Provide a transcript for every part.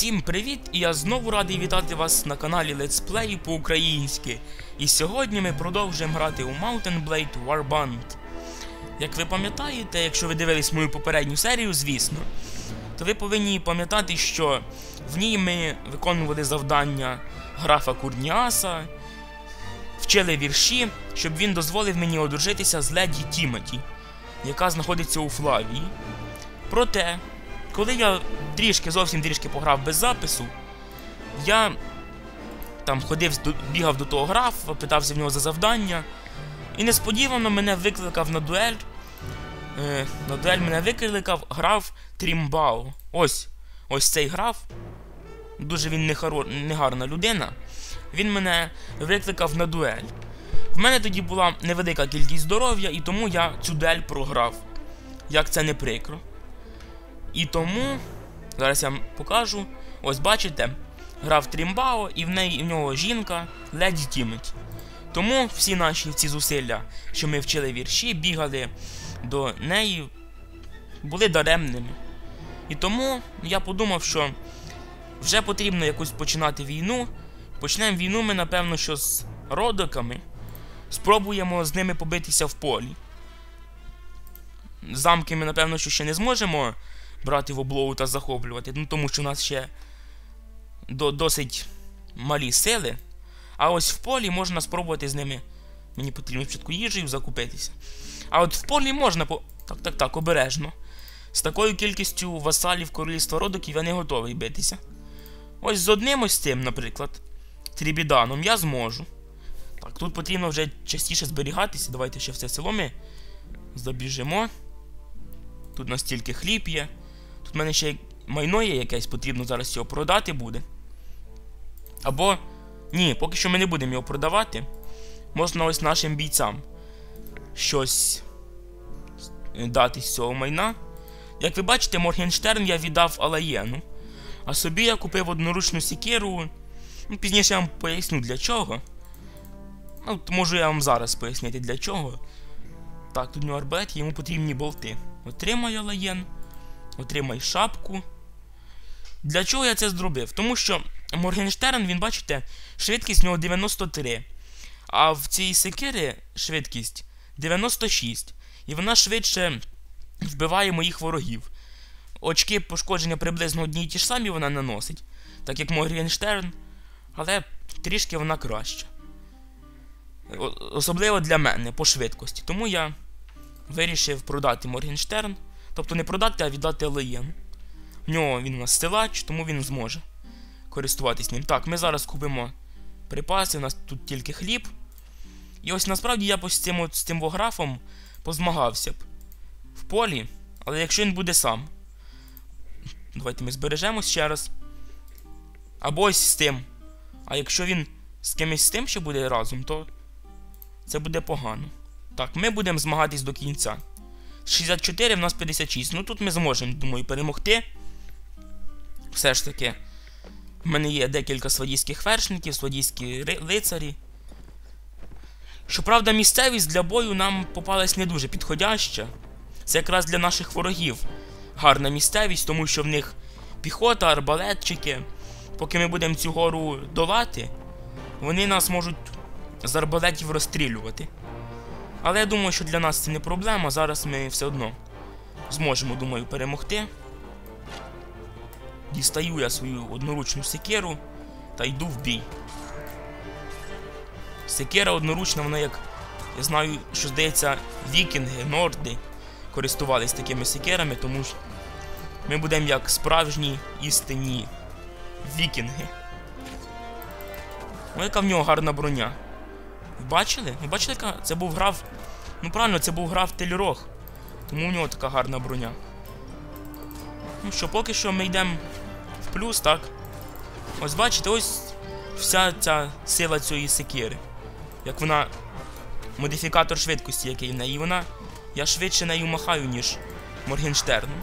Всім привіт! І я знову радий вітати вас на каналі Play по-українськи. І сьогодні ми продовжуємо грати у Mountain Blade Warband. Як ви пам'ятаєте, якщо ви дивились мою попередню серію, звісно, то ви повинні пам'ятати, що в ній ми виконували завдання графа Курніаса, вчили вірші, щоб він дозволив мені одружитися з леді Тімоті, яка знаходиться у Флавії. Проте, коли я трішки, зовсім трішки пограв без запису, я там ходив, бігав до того графа, питався в нього за завдання. І несподівано мене викликав на дуель. Е, на дуель мене викликав граф Трімбао. Ось ось цей граф. Дуже він негарна людина. Він мене викликав на дуель. В мене тоді була невелика кількість здоров'я, і тому я цю дуель програв. Як це не прикро. І тому, зараз я вам покажу. Ось бачите, грав Трімбао, і в неї в нього жінка Леді Тімоті. Тому всі наші ці зусилля, що ми вчили вірші, бігали до неї, були даремними. І тому я подумав, що вже потрібно якусь починати війну. Почнемо війну ми, напевно, що з родиками. Спробуємо з ними побитися в полі. Замки ми, напевно, що ще не зможемо брати в облогу та захоплювати, ну тому що у нас ще до, досить малі сили. А ось в полі можна спробувати з ними. Мені потрібно спочатку їжею закупитися. А от в полі можна по. Так, так, так, обережно. З такою кількістю васалів королівства родоків я не готовий битися. Ось з одним ось цим, наприклад, Трібіданом я зможу. Так, тут потрібно вже частіше зберігатися. Давайте ще в це село ми забіжимо. Тут у нас тільки хліб є. Тут в мене ще майно є якесь, потрібно зараз його продати буде. Або. Ні, поки що ми не будемо його продавати. Можна ось нашим бійцям щось е, дати з цього майна. Як ви бачите, Моргенштерн я віддав Алаєну. А собі я купив одноручну сікеру. Ну, пізніше я вам поясню для чого. Ну, от можу я вам зараз пояснити для чого. Так, тут у нього арбалет, йому потрібні болти. Отримай Алаєн. Отримай шапку. Для чого я це зробив? Тому що Моргенштерн, він бачите, швидкість у нього 93. А в цій секири швидкість 96. І вона швидше вбиває моїх ворогів. Очки пошкодження приблизно одні й ті ж самі вона наносить, так як Моргенштерн, але трішки вона краща. Особливо для мене по швидкості. Тому я вирішив продати Моргенштерн. Тобто не продати, а віддати Леєн. В нього він у нас стилач, тому він зможе користуватись ним. Так, ми зараз купимо припаси, у нас тут тільки хліб. І ось насправді я ось з цим, от, з цим вографом позмагався б в полі, але якщо він буде сам. Давайте ми збережемось ще раз. Або ось з тим. А якщо він з кимось з тим ще буде разом, то це буде погано. Так, ми будемо змагатись до кінця. 64 в нас 56. Ну тут ми зможемо, думаю, перемогти. Все ж таки, в мене є декілька свадійських вершників, свадійські лицарі. Щоправда, місцевість для бою нам попалась не дуже підходяща. Це якраз для наших ворогів гарна місцевість, тому що в них піхота, арбалетчики. Поки ми будемо цю гору долати, вони нас можуть з арбалетів розстрілювати. Але я думаю, що для нас це не проблема. Зараз ми все одно зможемо, думаю, перемогти. Дістаю я свою одноручну секеру та йду в бій. Секера одноручна, вона як. Я знаю, що здається, вікінги, норди користувались такими секерами, тому що ми будемо як справжні істинні вікінги. Ой, яка в нього гарна броня. Бачили? Ви бачили, яка це був граф. Ну правильно, це був граф Тельрог. Тому в нього така гарна броня. Ну що, поки що ми йдемо в плюс, так? Ось бачите, ось вся ця сила цієї секири. Як вона. Модифікатор швидкості, який в неї. І вона. Я швидше нею махаю, ніж Моргенштерном.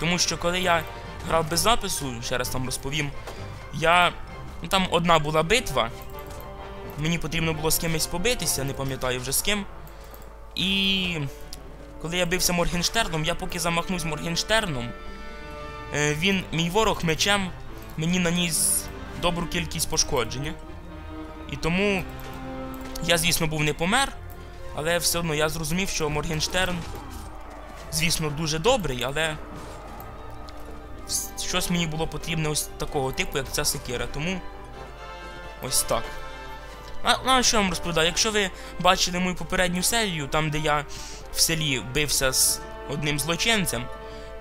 Тому що коли я грав без запису, ще раз там розповім, я. Ну там одна була битва. Мені потрібно було з кимось побитися, не пам'ятаю вже з ким. І коли я бився Моргенштерном, я поки замахнусь Моргенштерном, е, він, мій ворог мечем мені наніс добру кількість пошкодження. І тому я, звісно, був не помер, але все одно я зрозумів, що Моргенштерн, звісно, дуже добрий, але щось мені було потрібне ось такого типу, як ця секира. Тому ось так. Ну, а що я вам розповідаю? Якщо ви бачили мою попередню серію, там де я в селі бився з одним злочинцем,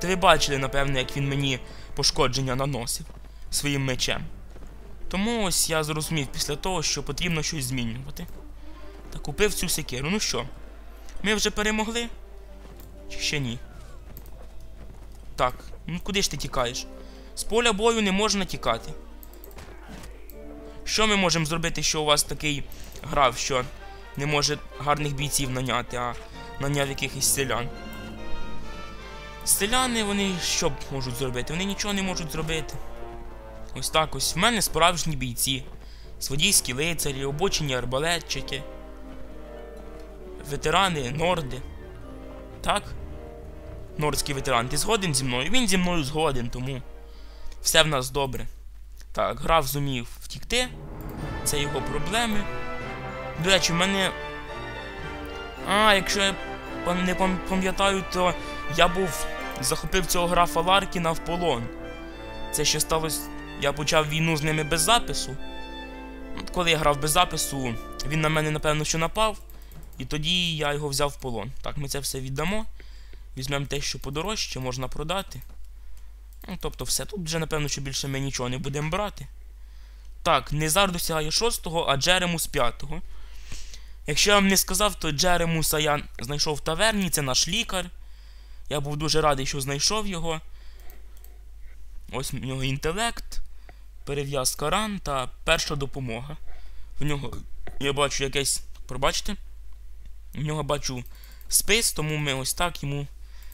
то ви бачили, напевно, як він мені пошкодження наносив своїм мечем. Тому ось я зрозумів після того, що потрібно щось змінювати. Та купив цю секиру. Ну що, ми вже перемогли? Чи ще ні? Так, ну куди ж ти тікаєш? З поля бою не можна тікати. Що ми можемо зробити, що у вас такий грав, що не може гарних бійців наняти, а наняв якихось селян? Селяни, вони що можуть зробити? Вони нічого не можуть зробити. Ось так ось. В мене справжні бійці. Сводійські лицарі, обочені арбалетчики. Ветерани, норди. Так? Нордський ветеран, ти згоден зі мною? Він зі мною згоден, тому все в нас добре. Так, граф зумів втікти. Це його проблеми. До речі, в мене. А, якщо я не пам'ятаю, то я був. захопив цього графа Ларкіна в полон. Це ще сталося. Я почав війну з ними без запису. От Коли я грав без запису, він на мене, напевно, що напав. І тоді я його взяв в полон. Так, ми це все віддамо. Візьмемо те, що подорожче, можна продати. Ну, тобто все. Тут вже, напевно, що більше ми нічого не будемо брати. Так, Незар досягає 6-го, а Джеремус 5-го. Якщо я вам не сказав, то Джеремуса я знайшов в таверні, це наш лікар. Я був дуже радий, що знайшов його. Ось в нього інтелект, перев'язка ран та перша допомога. В нього я бачу якесь. Пробачте? В нього бачу спис, тому ми ось так йому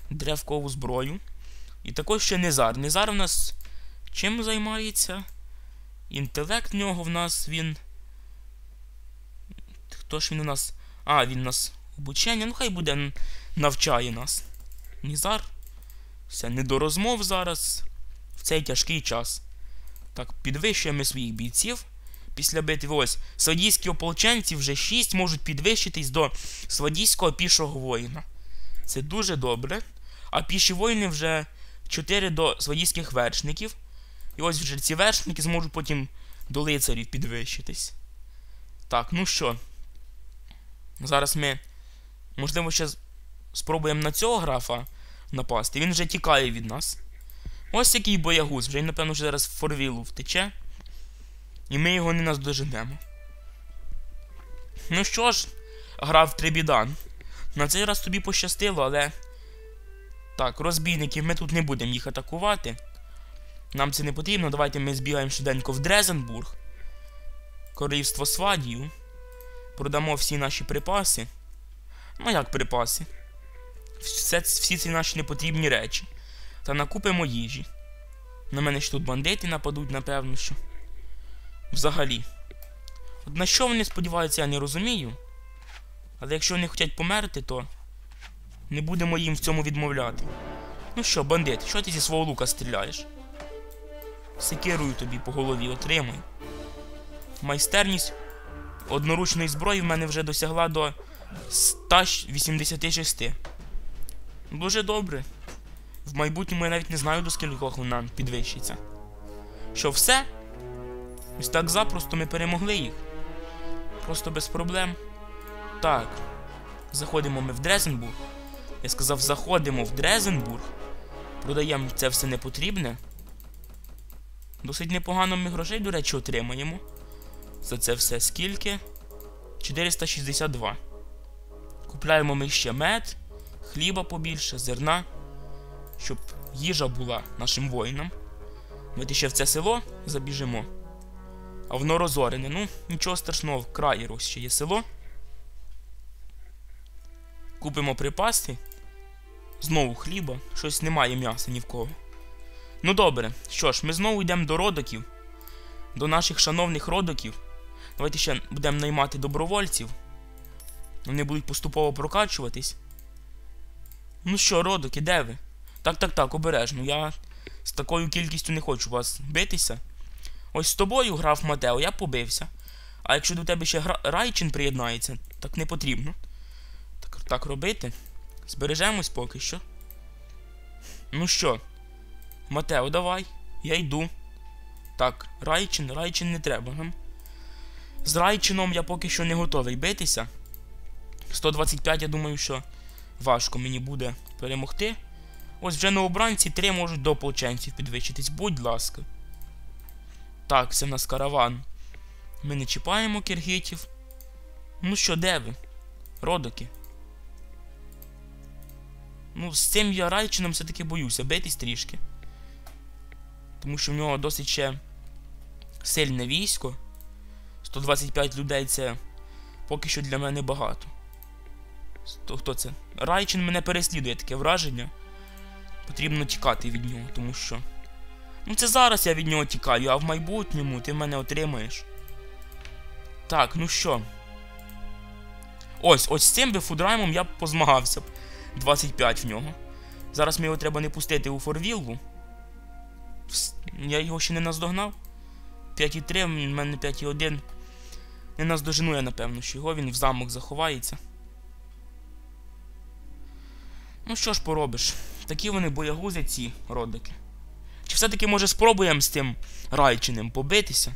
древкову зброю. І також ще Незар. Незар в нас чим займається? Інтелект в нього в нас він. Хто ж він у нас? А, він у нас обучення. Ну хай буде навчає нас. Нізар. Все, не до розмов зараз. В цей тяжкий час. Так, підвищуємо своїх бійців. Після битви ось. Свадійські ополченці вже 6 можуть підвищитись до свадійського пішого воїна. Це дуже добре. А піші воїни вже 4 до свадійських вершників. І ось вже ці вершники зможуть потім до лицарів підвищитись. Так, ну що. Зараз ми, можливо, ще спробуємо на цього графа напасти. Він вже тікає від нас. Ось який боягуз. Вже напевно, вже зараз в Форвілу втече. І ми його не наздоженемо. Ну що ж, грав Трибідан. На цей раз тобі пощастило, але. Так, розбійників ми тут не будемо їх атакувати. Нам це не потрібно. Давайте ми збігаємо швиденько в Дрезенбург. Королівство Свадію. Продамо всі наші припаси. Ну як припаси? Все, Всі ці наші непотрібні речі. Та накупимо їжі. На мене ж тут бандити нападуть, напевно, що. Взагалі. От на що вони сподіваються, я не розумію. Але якщо вони хочуть померти, то не будемо їм в цьому відмовляти. Ну що, бандит, що ти зі свого лука стріляєш? Секирую тобі по голові, отримуй. Майстерність одноручної зброї в мене вже досягла до 186. Дуже добре. В майбутньому я навіть не знаю, до скількох вона підвищиться. Що все? Ось так запросто ми перемогли їх. Просто без проблем. Так. Заходимо ми в Дрезенбург. Я сказав, заходимо в Дрезенбург. Продаємо це все непотрібне. Досить непогано ми грошей, до речі, отримаємо. За це все скільки? 462. Купляємо ми ще мед, хліба побільше, зерна, щоб їжа була нашим воїнам. Ми ще в це село забіжимо. А воно розорене. Ну, нічого страшного, в краї ще є село. Купимо припаси. Знову хліба. Щось немає м'яса ні в кого. Ну добре, що ж, ми знову йдемо до родоків. До наших шановних родоків. Давайте ще будемо наймати добровольців. Вони будуть поступово прокачуватись. Ну що, родоки, де ви? Так, так, так, обережно. Я З такою кількістю не хочу вас битися. Ось з тобою грав Матео, я побився. А якщо до тебе ще гра... Райчин приєднається, так не потрібно. Так, так робити. Збережемось поки що. Ну що, Матео, давай. Я йду. Так, Райчин, Райчин не треба нам. З Райчином я поки що не готовий битися. 125, я думаю, що важко мені буде перемогти. Ось вже на обранці три можуть до ополченців підвищитись, будь ласка. Так, це в нас караван. Ми не чіпаємо киргитів. Ну що, де ви? Родоки? Ну, з цим я Райчином все-таки боюся битись трішки. Тому що в нього досить ще сильне військо. 125 людей це поки що для мене багато. То хто це? Райчин мене переслідує таке враження. Потрібно тікати від нього, тому що. Ну це зараз я від нього тікаю, а в майбутньому ти мене отримаєш. Так, ну що. Ось, ось з цим бифудраймом я б позмагався б. 25 в нього. Зараз мені його треба не пустити у форвіллу. Я його ще не наздогнав. 5,3, в мене 5,1. Не наздожену я, напевно, що його він в замок заховається. Ну що ж поробиш? Такі вони боягузи ці родики. Чи все-таки, може, спробуємо з тим райчиним побитися?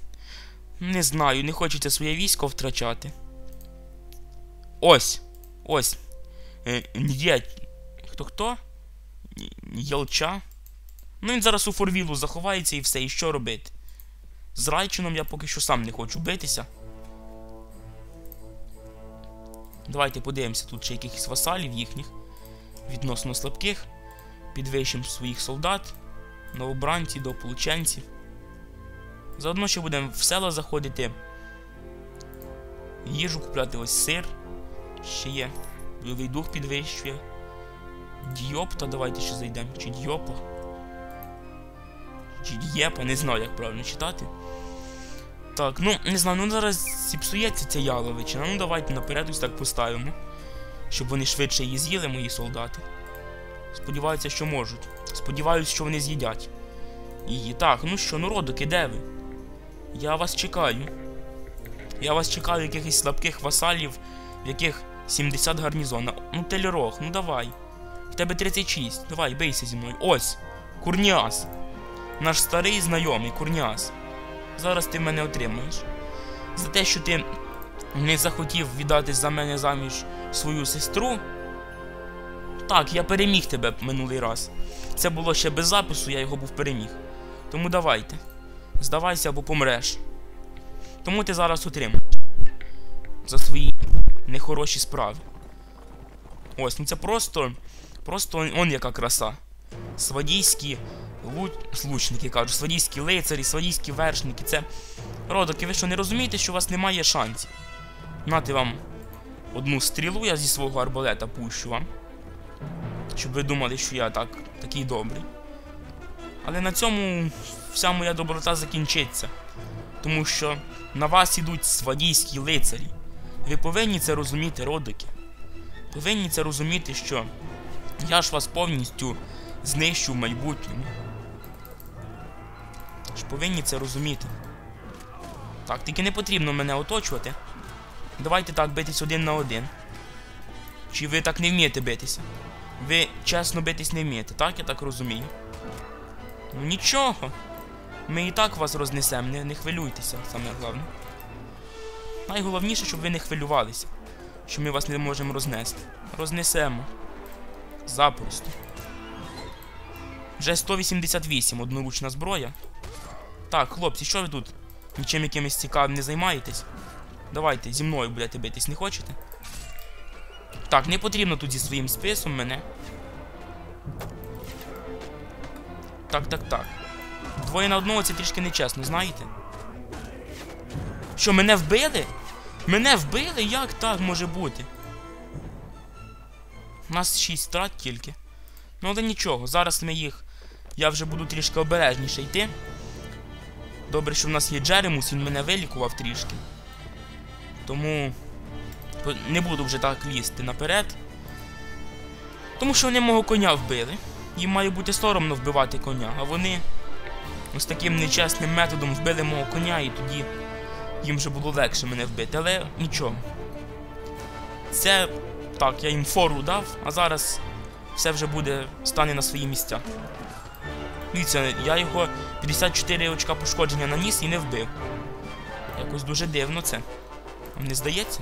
Не знаю, не хочеться своє військо втрачати. Ось. Ось. Е, Є. Хто хто? Єлча. Ну він зараз у форвілу заховається і все, і що робити? З Райчином я поки що сам не хочу битися. Давайте подивимося тут ще якихось васалів їхніх. Відносно слабких. Підвищимо своїх солдат. Новобранці, до ополченців. Заодно ще будемо в села заходити. Їжу купляти ось сир. Ще є. Бойовий дух підвищує. Діопта, давайте ще зайдемо. Чи діопа. Чи дієпа, не знаю, як правильно читати. Так, ну, не знаю, ну зараз зіпсується ця яловичина. Ну давайте наперед ось так поставимо. Щоб вони швидше її з'їли, мої солдати. Сподіваюся, що можуть. Сподіваюся, що вони з'їдять. Її. Так, ну що, ну родики, де ви? Я вас чекаю. Я вас чекаю якихось слабких васалів, в яких 70 гарнізона. Ну, Телерох, ну давай. В тебе 36. Давай, бийся зі мною. Ось. Курніас. Наш старий знайомий Курніас. Зараз ти мене отримаєш. За те, що ти не захотів віддати за мене заміж свою сестру. Так, я переміг тебе минулий раз. Це було ще без запису, я його був переміг. Тому давайте. Здавайся або помреш. Тому ти зараз отримаєш. За свої нехороші справи. Ось, ну це просто. Просто он яка краса. Свадійські лу... лучники кажуть, свадійські лицарі, свадійські вершники. Це. Родоки, ви що не розумієте, що у вас немає шансів? Нати вам одну стрілу, я зі свого арбалета пущу вам. Щоб ви думали, що я так, такий добрий. Але на цьому вся моя доброта закінчиться. Тому що на вас ідуть свадійські лицарі. Ви повинні це розуміти, родики. Повинні це розуміти, що я ж вас повністю знищу в майбутньому. Повинні це розуміти. Так, тільки не потрібно мене оточувати. Давайте так битись один на один. Чи ви так не вмієте битися? Ви чесно битись не вмієте, так? Я так розумію. Ну нічого. Ми і так вас рознесемо, не, не хвилюйтеся, саме головне. Найголовніше, щоб ви не хвилювалися, що ми вас не можемо рознести. Рознесемо. Запросто. Вже 188 одноручна зброя. Так, хлопці, що ви тут? Нічим якимось цікавим не займаєтесь? Давайте, зі мною будете битись, не хочете? Так, не потрібно тут зі своїм списом мене. Так, так, так. Двоє на одного це трішки нечесно, знаєте? Що, мене вбили? Мене вбили? Як так може бути? У нас 6 страт тільки. Ну, але нічого, зараз ми їх. Я вже буду трішки обережніше йти. Добре, що в нас є Джеремус, він мене вилікував трішки. Тому не буду вже так лізти наперед. Тому що вони мого коня вбили. їм має бути соромно вбивати коня, а вони ось таким нечесним методом вбили мого коня, і тоді їм вже було легше мене вбити. Але нічого. Це так, я їм фору дав, а зараз все вже буде стане на свої місця. Дивіться, я його 54 очка пошкодження наніс і не вбив. Якось дуже дивно це. Вам не здається?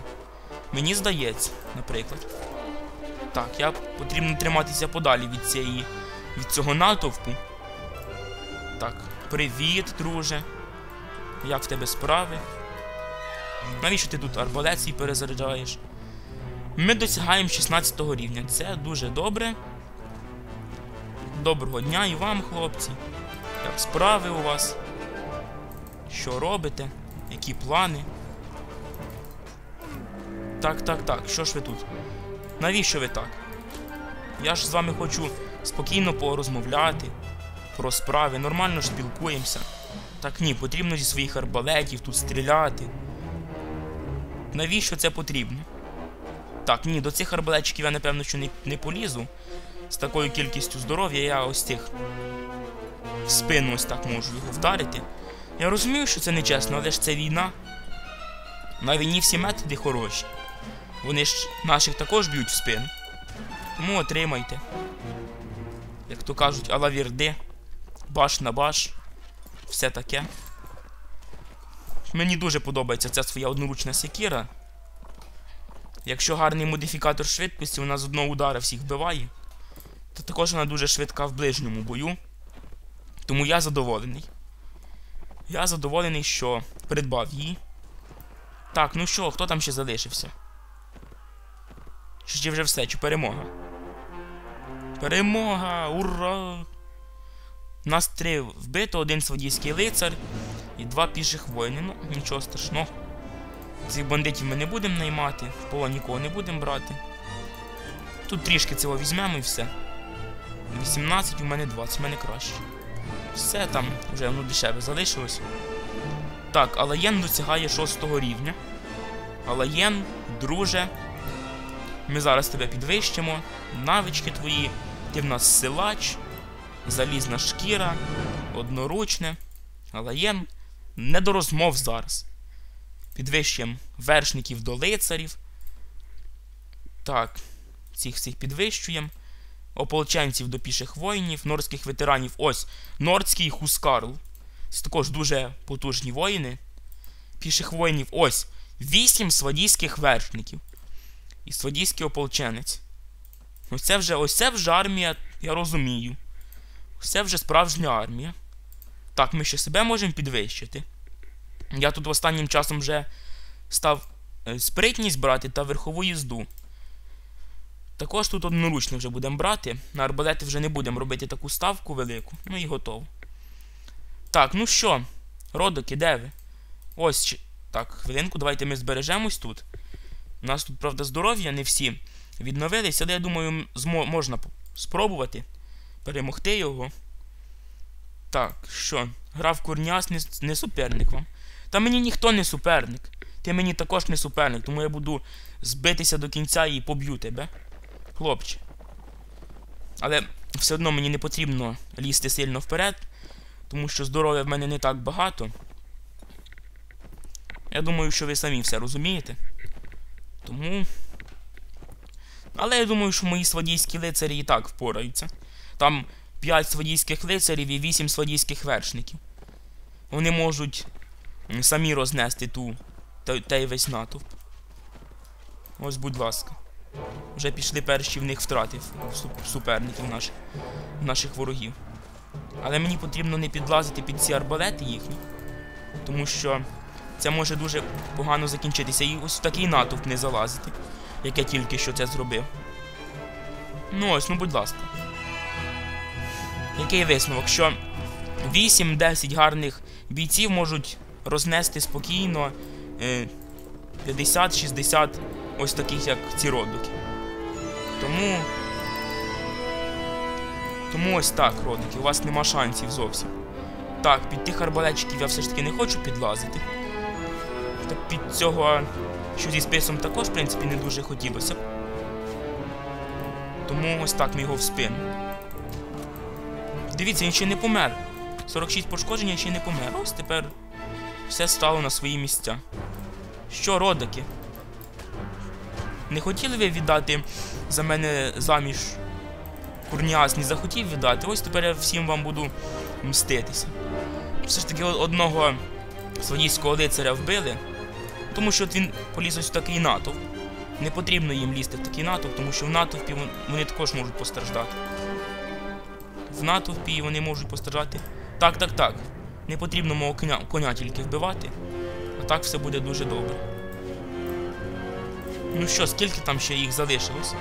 Мені здається, наприклад. Так, я потрібно триматися подалі від цієї. від цього натовпу. Так, привіт, друже. Як в тебе справи? Навіщо ти тут арбалет свій перезаряджаєш? Ми досягаємо 16 рівня. Це дуже добре. Доброго дня і вам, хлопці. Як справи у вас? Що робите? Які плани? Так, так, так. Що ж ви тут? Навіщо ви так? Я ж з вами хочу спокійно порозмовляти про справи, нормально ж спілкуємося. Так ні, потрібно зі своїх арбалетів тут стріляти. Навіщо це потрібно? Так, ні, до цих арбалетчиків я напевно що не, не полізу. З такою кількістю здоров'я я ось цих в спину ось так можу його вдарити. Я розумію, що це нечесно, але ж це війна. На війні всі методи хороші. Вони ж наших також б'ють в спину. Тому отримайте. Як то кажуть, алавірди, баш на баш, все таке. Мені дуже подобається ця своя одноручна секіра. Якщо гарний модифікатор швидкості, вона з одного удара всіх вбиває, то також вона дуже швидка в ближньому бою. Тому я задоволений. Я задоволений, що придбав її. Так, ну що, хто там ще залишився? Чи вже все, чи перемога? Перемога! Ура! Нас три вбито, один свадійський лицар і два піших воїни. Ну, нічого страшного. Цих бандитів ми не будемо наймати, в полон нікого не будемо брати. Тут трішки цього візьмемо і все. 18 у мене 20, у мене краще. Все там вже воно дешеве залишилось. Так, Алаєн досягає 6 рівня. Алаєн, друже. Ми зараз тебе підвищимо. Навички твої. Ти в нас силач, залізна шкіра, одноручне. Алаєн. Не до розмов зараз. Підвищуємо вершників до лицарів. Так, цих всіх підвищуємо. Ополченців до піших воїнів, нордських ветеранів. Ось, нордський Хускарл. Це також дуже потужні воїни. Піших воїнів. Ось. Вісім свадійських вершників. І свадійський ополченець. Ось це вже ось це вже армія, я розумію. Ось це вже справжня армія. Так, ми ще себе можемо підвищити. Я тут останнім часом вже став е, спритність брати та верхову їзду. Також тут одноручно вже будемо брати. На арбалети вже не будемо робити таку ставку велику. Ну і готово. Так, ну що, родоки, де ви? Ось. Так, хвилинку, давайте ми збережемось тут. У нас тут, правда, здоров'я, не всі відновились, але я думаю, можна спробувати перемогти його. Так, що? Граф Курняс не, не суперник вам. Та мені ніхто не суперник. Ти мені також не суперник, тому я буду збитися до кінця і поб'ю тебе. Хлопче. Але все одно мені не потрібно лізти сильно вперед, тому що здоров'я в мене не так багато. Я думаю, що ви самі все розумієте. Тому. Але я думаю, що мої свадійські лицарі і так впораються. Там 5 свадійських лицарів і 8 свадійських вершників. Вони можуть самі рознести ту той весь натовп. Ось, будь ласка. Вже пішли перші в них втрати суперників наших, наших ворогів. Але мені потрібно не підлазити під ці арбалети їхні, тому що це може дуже погано закінчитися. І ось в такий натовп не залазити, як я тільки що це зробив. Ну ось, ну будь ласка. Який висновок? Що 8-10 гарних бійців можуть рознести спокійно 50-60 е, ось таких, як ці родики. Тому. Тому ось так, родики, у вас нема шансів зовсім. Так, під тих арбалетчиків я все ж таки не хочу підлазити. Та під цього, що зі списом також, в принципі, не дуже хотілося. Тому ось так ми його в спину. Дивіться, він ще не помер. 46 пошкоджень ще не помер. Ось тепер все стало на свої місця. Що, родики? Не хотіли ви віддати за мене заміж Курніас не захотів віддати, ось тепер я всім вам буду мститися. Все ж таки одного свадійського лицаря вбили, тому що він поліз ось в такий натовп. Не потрібно їм лізти в такий натовп, тому що в натовпі вони також можуть постраждати. В натовпі вони можуть постраждати. Так, так, так. Не потрібно мого коня, коня тільки вбивати, а так все буде дуже добре. Ну що, скільки там ще їх залишилось?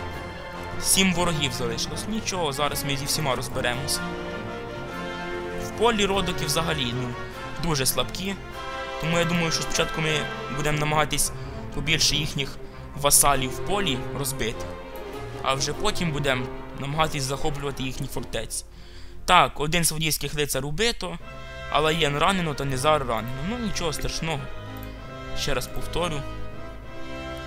Сім ворогів залишилось. Нічого, зараз ми зі всіма розберемося. В полі родоки взагалі ну, дуже слабкі. Тому я думаю, що спочатку ми будемо намагатись побільше їхніх васалів в полі розбити. А вже потім будемо намагатись захоплювати їхні фортеці. Так, один саудійських лицар убито, Алаєн ранено та Незар ранено. Ну нічого страшного. Ще раз повторю.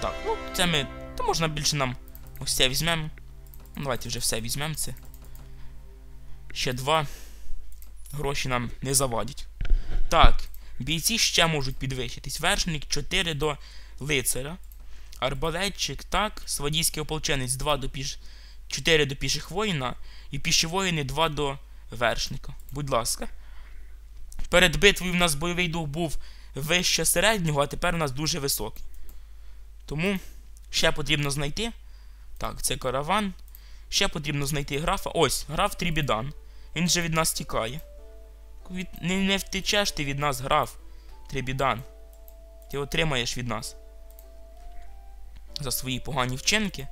Так, ну це ми. То можна більше нам ось це візьмемо. Ну, Давайте вже все візьмемо це. Ще два. Гроші нам не завадять. Так, бійці ще можуть підвищитись. Вершник 4 до лицаря. Арбалетчик, так. Свадійський ополченець 2 до піш... 4 до піших воїна. І піші воїни 2 до вершника. Будь ласка. Перед битвою в нас бойовий дух був вище середнього, а тепер у нас дуже високий. Тому ще потрібно знайти. Так, це караван. Ще потрібно знайти графа. Ось, граф Трібідан. Він же від нас тікає. Від... Не, не втечеш ти від нас, граф Трібідан. Ти отримаєш від нас. За свої погані вчинки.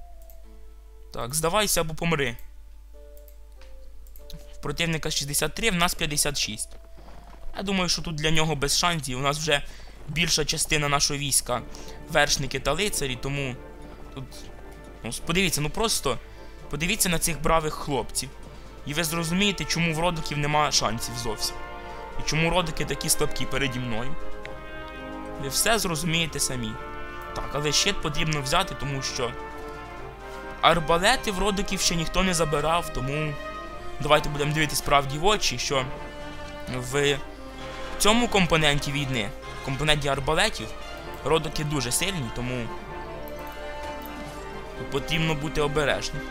Так, здавайся або помри. В противника 63, в нас 56. Я думаю, що тут для нього без шансів. У нас вже більша частина нашого війська вершники та лицарі, тому тут. Ну, подивіться, ну просто. Подивіться на цих бравих хлопців. І ви зрозумієте, чому в родиків нема шансів зовсім. І чому родики такі слабкі переді мною. Ви все зрозумієте самі. Так, але щит потрібно взяти, тому що. Арбалети в родиків ще ніхто не забирав, тому. Давайте будемо дивитися справді в очі, що в цьому компоненті війни, компоненті арбалетів, родики дуже сильні, тому потрібно бути обережним.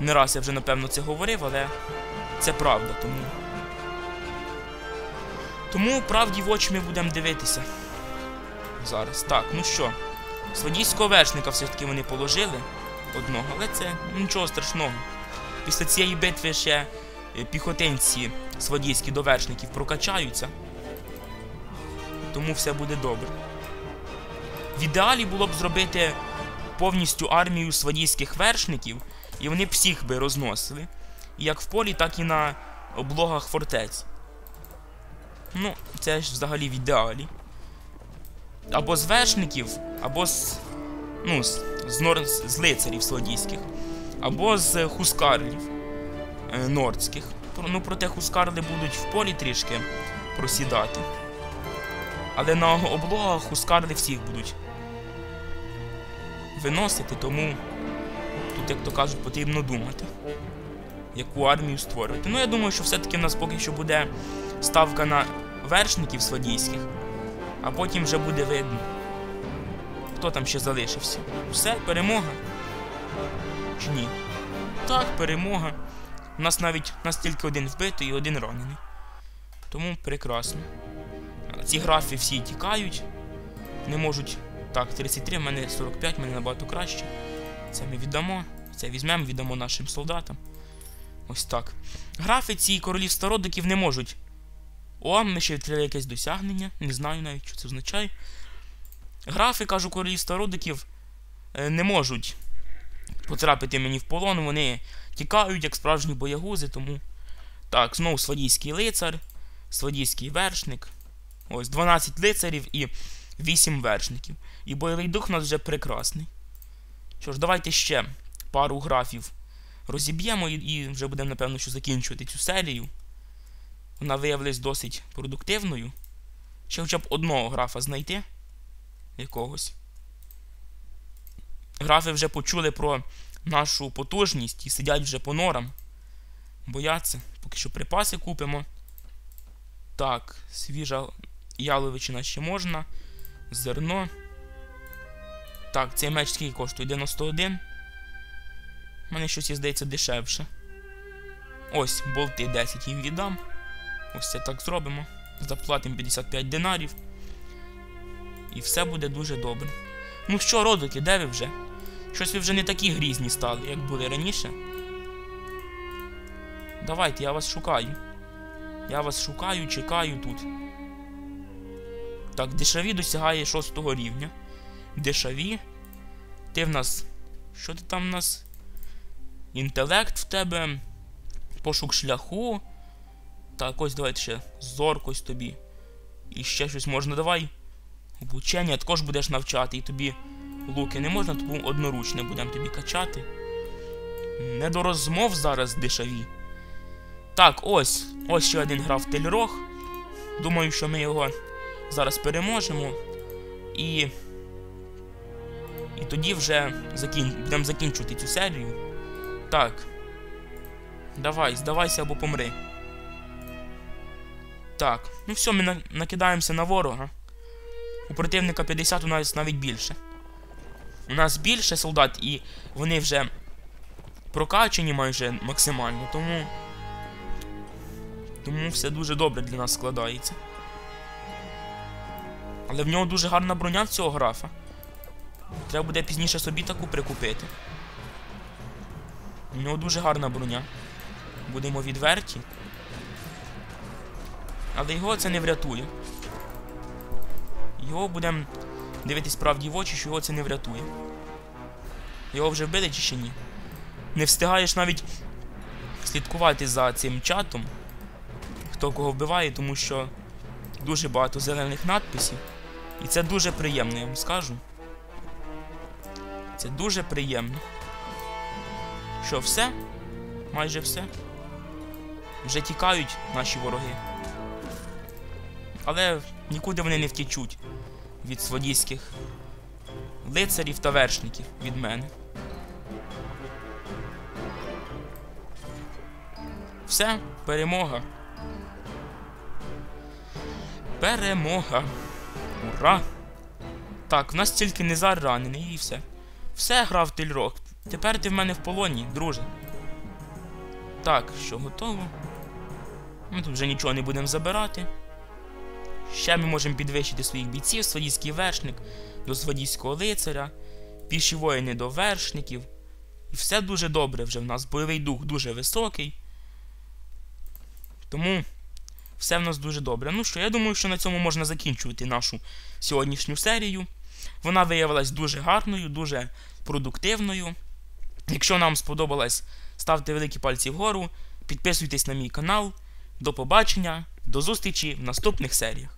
Не раз я вже напевно це говорив, але це правда, тому. Тому правді в очі ми будемо дивитися. Зараз. Так, ну що, свадійського вершника все-таки вони положили одного, але це нічого страшного. Після цієї битви ще піхотинці свадійські до вершників прокачаються. Тому все буде добре. В ідеалі було б зробити повністю армію свадійських вершників, і вони всіх би розносили. Як в полі, так і на облогах фортець. Ну, це ж взагалі в ідеалі. Або з вершників, або з. Ну, з, з, нор... з лицарів свадійських, або з хускарлів е, нордських. Ну, проте хускарли будуть в полі трішки просідати. Але на облогах хускарли всіх будуть виносити, тому тут, як то кажуть, потрібно думати, яку армію створювати. Ну, я думаю, що все-таки в нас поки що буде ставка на вершників свадійських, а потім вже буде видно, хто там ще залишився. Все, перемога? Чи ні? Так, перемога. У нас навіть у нас тільки один вбитий і один ранений. Тому прекрасно. Ці графи всі тікають, не можуть. Так, 33, в мене 45, в мене набагато краще. Це ми віддамо. Це візьмемо, віддамо нашим солдатам. Ось так. Графи ці королів стародиків не можуть. О, ми ще відкрили якесь досягнення. Не знаю навіть, що це означає. Графи, кажу, королів стародиків не можуть потрапити мені в полон. Вони тікають, як справжні боягузи, тому. Так, знову свадійський лицар, свадійський вершник. Ось 12 лицарів і 8 вершників. І бойовий дух у нас вже прекрасний. Що ж, давайте ще пару графів розіб'ємо і, вже будемо, напевно, що закінчувати цю серію. Вона виявилась досить продуктивною. Ще хоча б одного графа знайти. Якогось. Графи вже почули про нашу потужність і сидять вже по норам. бояться. Поки що припаси купимо. Так, свіжа яловичина ще можна. Зерно. Так, цей меч скільки коштує? 91. У мене щось здається дешевше. Ось, болти 10 їм віддам. Ось це так зробимо. Заплатимо 55 динарів. І все буде дуже добре. Ну що, родики, де ви вже? Щось ви вже не такі грізні стали, як були раніше. Давайте, я вас шукаю. Я вас шукаю, чекаю тут. Так, дешаві досягає 6 рівня. Дешаві. Ти в нас. Що ти там в нас? Інтелект в тебе. Пошук шляху. Так, ось давайте ще зоркость тобі. І ще щось можна, давай. Обучення також будеш навчати, і тобі луки не можна, тому одноручне будемо тобі качати. Не до розмов зараз дешаві. Так, ось. Ось ще один грав Тельрог. Думаю, що ми його зараз переможемо. І. І тоді вже закін... будемо закінчувати цю серію. Так. Давай, здавайся або помри. Так, ну все, ми на... накидаємося на ворога. У противника 50 у нас навіть більше. У нас більше солдат, і вони вже прокачені майже максимально, тому. Тому все дуже добре для нас складається. Але в нього дуже гарна броня в цього графа. Треба буде пізніше собі таку прикупити. У нього дуже гарна броня. Будемо відверті. Але його це не врятує. Його будемо дивитись правді в очі, що його це не врятує. Його вже вбили чи ще ні? Не встигаєш навіть слідкувати за цим чатом, хто кого вбиває, тому що дуже багато зелених надписів. І це дуже приємно, я вам скажу. Це дуже приємно. Що, все? Майже все. Вже тікають наші вороги. Але нікуди вони не втічуть від сводійських лицарів та вершників від мене. Все, перемога. Перемога. Ура! Так, в нас тільки Незар ранений і все. Все грав Тельрок. Тепер ти в мене в полоні, друже. Так, що готово. Ми тут вже нічого не будемо забирати. Ще ми можемо підвищити своїх бійців, свадійський вершник до свадійського лицаря, піші воїни до вершників. І все дуже добре вже в нас. Бойовий дух дуже високий. Тому все в нас дуже добре. Ну що, я думаю, що на цьому можна закінчувати нашу сьогоднішню серію. Вона виявилась дуже гарною, дуже продуктивною. Якщо нам сподобалось, ставте великі пальці вгору, підписуйтесь на мій канал. До побачення, до зустрічі в наступних серіях.